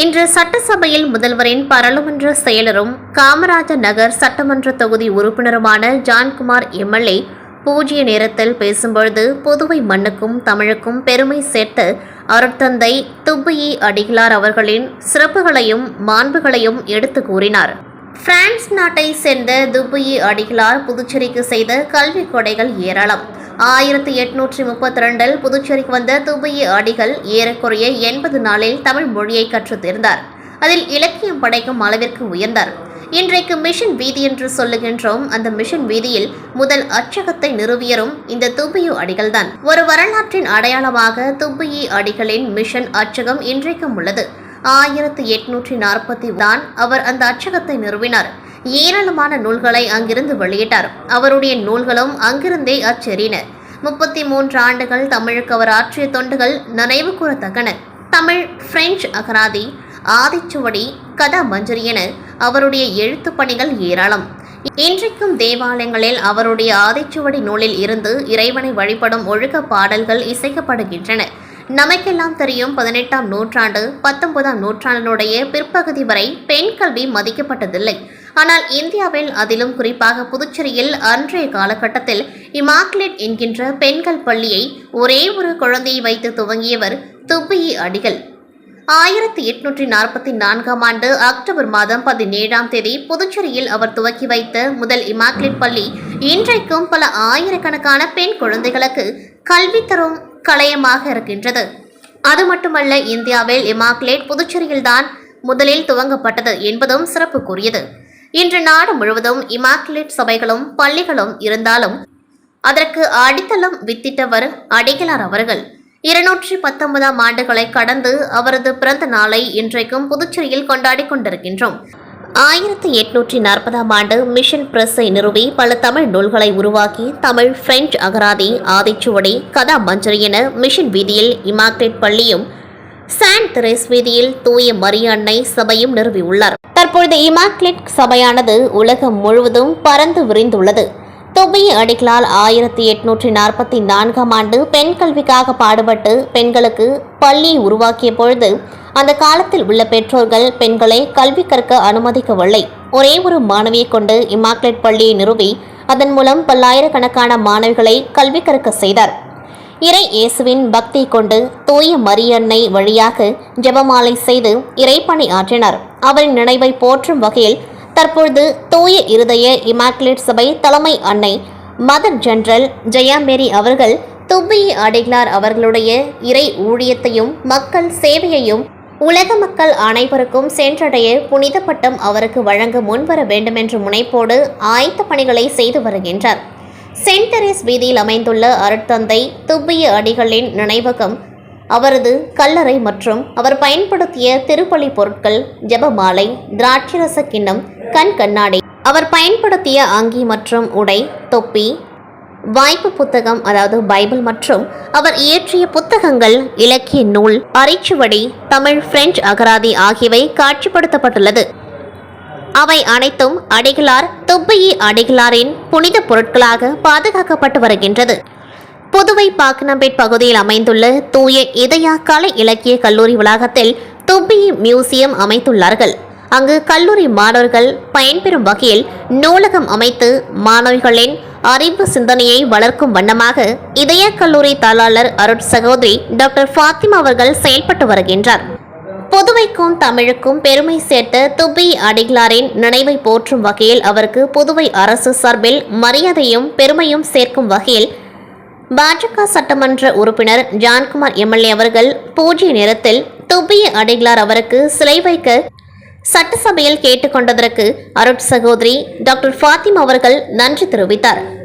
இன்று சட்டசபையில் முதல்வரின் பாராளுமன்ற செயலரும் காமராஜர் நகர் சட்டமன்ற தொகுதி உறுப்பினருமான ஜான்குமார் எம்எல்ஏ பூஜ்ய நேரத்தில் பேசும்பொழுது புதுவை மண்ணுக்கும் தமிழுக்கும் பெருமை சேர்த்து அருட்தந்தை துப்பியி அடிகளார் அவர்களின் சிறப்புகளையும் மாண்புகளையும் எடுத்து கூறினார். பிரான்ஸ் நாட்டை சேர்ந்த துப்பியி அடிகளார் புதுச்சேரிக்கு செய்த கல்வி கொடைகள் ஏராளம். ஆயிரத்தி எட்நூற்றி முப்பத்தி ரெண்டில் புதுச்சேரிக்கு வந்த துப்புயி அடிகள் ஏறக்குறைய எண்பது நாளில் தமிழ் மொழியை கற்றுத் தேர்ந்தார் அதில் இலக்கியம் படைக்கும் அளவிற்கு உயர்ந்தார். இன்றைக்கு மிஷன் வீதி என்று சொல்லுகின்றோம். அந்த மிஷன் வீதியில் முதல் அச்சகத்தை நிறுவியரும் இந்த துப்பியு அடிகள்தான். ஒரு வரலாற்றின் அடையாளமாக துப்பியி அடிகளின் மிஷன் அச்சகம் இன்றைக்கும் உள்ளது. ஆயிரத்தி எட்நூற்றி நாற்பத்தி தான் அவர் அந்த அச்சகத்தை நிறுவினார். ஏராளமான நூல்களை அங்கிருந்து வெளியிட்டார். அவருடைய நூல்களும் அங்கிருந்தே அச்செறின. முப்பத்தி மூன்று ஆண்டுகள் தமிழுக்கு அவர் ஆற்றிய தொண்டுகள் நினைவு கூறத்தக்கன. தமிழ் பிரெஞ்சு அகராதி ஆதிச்சுவடி கதாமஞ்சரி என அவருடைய எழுத்து பணிகள் ஏராளம். இன்றைக்கும் தேவாலயங்களில் அவருடைய ஆதிச்சுவடி நூலில் இருந்து இறைவனை வழிபடும் ஒழுக்க பாடல்கள் இசைக்கப்படுகின்றன. நமக்கெல்லாம் தெரியும் பதினெட்டாம் நூற்றாண்டு பத்தொன்பதாம் நூற்றாண்டினுடைய பிற்பகுதி வரை பெண் கல்வி மதிக்கப்பட்டதில்லை. ஆனால் இந்தியாவில் அதிலும் குறிப்பாக புதுச்சேரியில் அன்றைய காலகட்டத்தில் இமாக்லேட் என்கின்ற பெண்கள் பள்ளியை ஒரே ஒரு குழந்தையை வைத்து துவங்கியவர் துப்பியி அடிகள். ஆயிரத்தி எட்நூற்றி நாற்பத்தி நான்காம் ஆண்டு அக்டோபர் மாதம் பதினேழாம் தேதி புதுச்சேரியில் அவர் துவக்கி வைத்த முதல் இமாக்லேட் பள்ளி இன்றைக்கும் பல ஆயிரக்கணக்கான பெண் குழந்தைகளுக்கு கல்வி தரும் கலையமாக இருக்கின்றது. அது மட்டுமல்ல இந்தியாவில் இமாக்லேட் புதுச்சேரியில்தான் முதலில் துவங்கப்பட்டது என்பதும் சிறப்புக்குரியது. இன்று நாடு முழுவதும் இமாக்லேட் சபைகளும் பள்ளிகளும் இருந்தாலும் அதற்கு அடித்தளம் வித்திட்டவர் அடிகளார் அவர்கள். இருநூற்றி பத்தொன்பதாம் ஆண்டுகளை கடந்து அவரது பிறந்த நாளை இன்றைக்கும் புதுச்சேரியில் கொண்டாடி கொண்டிருக்கின்றோம். ஆயிரத்தி எட்நூற்றி நாற்பதாம் ஆண்டு மிஷன் பிரஸ்ஸை நிறுவி பல தமிழ் நூல்களை உருவாக்கி தமிழ் பிரெஞ்சு அகராதி ஆதிச்சுவடி கதா மஞ்சரி என மிஷன் வீதியில் இமாக்ரேட் பள்ளியும் சான் தெரேஸ் வீதியில் தூய மரியன்னை சபையும் நிறுவியுள்ளார். தற்பொழுது இமாக்லெட் சபையானது உலகம் முழுவதும் பறந்து விரிந்துள்ளது. தொபிய அடிகளால் ஆயிரத்தி எட்நூற்றி நாற்பத்தி நான்காம் ஆண்டு பெண் கல்விக்காக பாடுபட்டு பெண்களுக்கு பள்ளியை உருவாக்கிய பொழுது அந்த காலத்தில் உள்ள பெற்றோர்கள் பெண்களை கல்வி கற்க அனுமதிக்கவில்லை. ஒரே ஒரு மாணவியை கொண்டு இமாக்லேட் பள்ளியை நிறுவி அதன் மூலம் பல்லாயிரக்கணக்கான மாணவிகளை கல்வி கற்க செய்தார். இறை இயேசுவின் பக்தி கொண்டு தூய மரியன்னை வழியாக ஜெபமாலை செய்து இறைப்பணி ஆற்றினார். அவரின் நினைவை போற்றும் வகையில் தற்பொழுது தூய இருதய இமாக்குலேட் சபை தலைமை அன்னை மதர் ஜெனரல் ஜெயாமேரி அவர்கள் துப்பிய அடிகளார் அவர்களுடைய இறை ஊழியத்தையும் மக்கள் சேவையையும் உலக மக்கள் அனைவருக்கும் சென்றடைய புனித பட்டம் அவருக்கு வழங்க முன்வர வேண்டுமென்ற முனைப்போடு ஆயத்த பணிகளை செய்து வருகின்றார். சென்ட் தெரேஸ் வீதியில் அமைந்துள்ள அருட்தந்தை துப்பிய அடிகளின் நினைவகம். அவரது கல்லறை மற்றும் அவர் பயன்படுத்திய திருப்பலி பொருட்கள் ஜெபமாலை திராட்சரச கிண்ணம் கண் கண்ணாடி அவர் பயன்படுத்திய அங்கி மற்றும் உடை தொப்பி வாய்ப்பு புத்தகம் அதாவது பைபிள் மற்றும் அவர் இயற்றிய புத்தகங்கள் இலக்கிய நூல் அரைச்சுவடி தமிழ் பிரெஞ்சு அகராதி ஆகியவை காட்சிப்படுத்தப்பட்டுள்ளது. அவை அனைத்தும் அடிகளார் தொப்பையி அடிகளாரின் புனித பொருட்களாக பாதுகாக்கப்பட்டு வருகின்றது. புதுவை பாக்கனம்பேட் பகுதியில் அமைந்துள்ள தூய இதயா கலை இலக்கிய கல்லூரி வளாகத்தில் துப்பியி மியூசியம் அமைத்துள்ளார்கள். அங்கு கல்லூரி மாணவர்கள் பயன்பெறும் வகையில் நூலகம் அமைத்து மாணவிகளின் அறிவு சிந்தனையை வளர்க்கும் வண்ணமாக இதய கல்லூரி தாளாளர் அருட் சகோதரி டாக்டர் ஃபாத்திமா அவர்கள் செயல்பட்டு வருகின்றார். புதுவைக்கும் தமிழுக்கும் பெருமை சேர்த்த துப்பி அடிகளாரின் நினைவை போற்றும் வகையில் அவருக்கு புதுவை அரசு சார்பில் மரியாதையும் பெருமையும் சேர்க்கும் வகையில் பாஜக சட்டமன்ற உறுப்பினர் ஜான்குமார் எம்எல்ஏ அவர்கள் பூஜ்ய நேரத்தில் துப்பிய அடிகளார் அவருக்கு சிலை வைக்க சட்டசபையில் கேட்டுக்கொண்டதற்கு அருட் சகோதரி டாக்டர் ஃபாத்திம் அவர்கள் நன்றி தெரிவித்தார்.